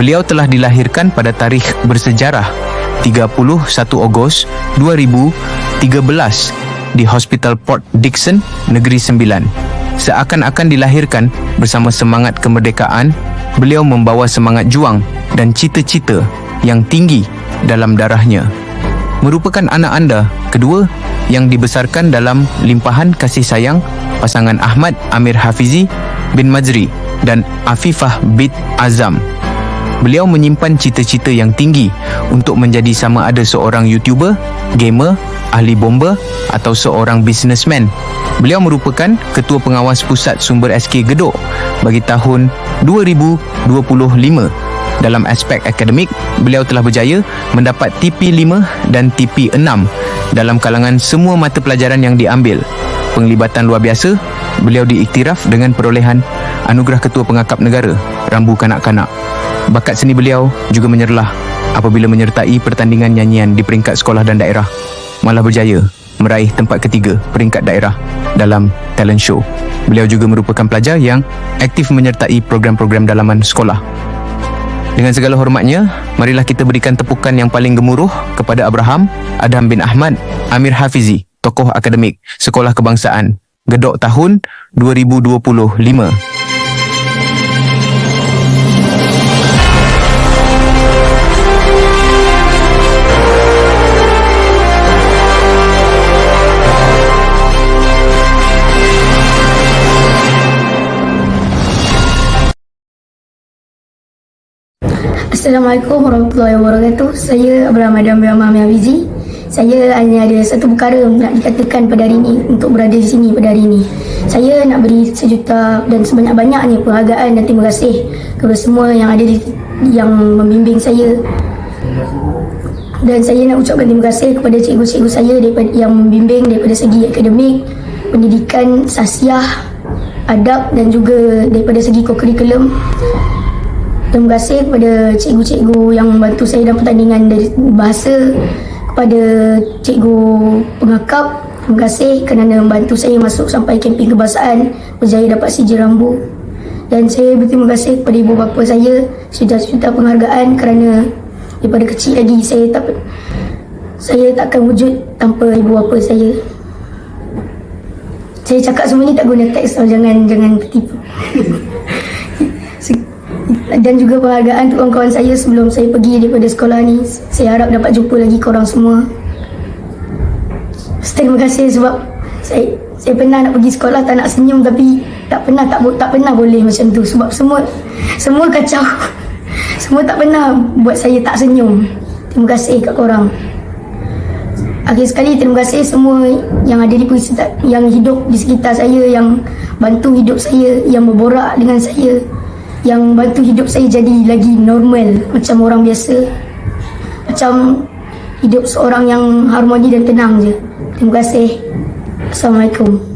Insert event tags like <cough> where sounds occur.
Beliau telah dilahirkan pada tarikh bersejarah 31 Ogos 2013 di Hospital Port Dickson, Negeri Sembilan. Seakan-akan dilahirkan bersama semangat kemerdekaan, beliau membawa semangat juang dan cita-cita yang tinggi dalam darahnya. Merupakan anak anda kedua yang dibesarkan dalam limpahan kasih sayang pasangan Ahmad Amir Hafizi bin Majri dan Afifah bint Azam. Beliau menyimpan cita-cita yang tinggi untuk menjadi sama ada seorang YouTuber, gamer, ahli bomba atau seorang businessman. Beliau merupakan Ketua Pengawas Pusat Sumber SK Gedok bagi tahun 2025. Dalam aspek akademik, beliau telah berjaya mendapat TP5 dan TP6 dalam kalangan semua mata pelajaran yang diambil. Penglibatan luar biasa, beliau diiktiraf dengan perolehan Anugerah Ketua Pengakap Negara Rambu Kanak-Kanak. Bakat seni beliau juga menyerlah apabila menyertai pertandingan nyanyian di peringkat sekolah dan daerah. Malah berjaya meraih tempat ketiga peringkat daerah dalam talent show. Beliau juga merupakan pelajar yang aktif menyertai program-program dalaman sekolah. Dengan segala hormatnya, marilah kita berikan tepukan yang paling gemuruh kepada Abraham Adam bin Ahmad Amir Hafizi, tokoh akademik Sekolah Kebangsaan, Gedok tahun 2025. Assalamualaikum warahmatullahi wabarakatuh. Saya Abraham Adam bin Ahmad. Saya hanya ada satu perkara nak dikatakan pada hari ini untuk berada di sini pada hari ini. Saya nak beri sejuta dan sebanyak-banyaknya penghargaan dan terima kasih kepada semua yang ada di, yang membimbing saya. Dan saya nak ucapkan terima kasih kepada cikgu-cikgu saya daripada yang membimbing daripada segi akademik, pendidikan, sasiah, adab dan juga daripada segi kurikulum Terima kasih kepada cikgu-cikgu yang membantu saya dalam pertandingan dari bahasa kepada cikgu pengakap. Terima kasih kerana membantu saya masuk sampai kempen kebangsaan berjaya dapat sijil rambu. Dan saya berterima kasih kepada ibu bapa saya sudah-sudah penghargaan kerana daripada kecil lagi saya tak saya takkan wujud tanpa ibu bapa saya. Saya cakap semua ni tak guna teks tau jangan jangan tertipu <laughs> dan juga penghargaan untuk kawan-kawan saya sebelum saya pergi daripada sekolah ni. Saya harap dapat jumpa lagi korang semua. Terima kasih sebab saya saya pernah nak pergi sekolah tak nak senyum tapi tak pernah tak tak pernah boleh macam tu sebab semua semua kacau. <laughs> Semua tak pernah buat saya tak senyum. Terima kasih kat korang. Akhir sekali terima kasih semua yang ada di yang hidup di sekitar saya yang bantu hidup saya yang berborak dengan saya yang bantu hidup saya jadi lagi normal macam orang biasa. Macam hidup seorang yang harmoni dan tenang je. Terima kasih. Assalamualaikum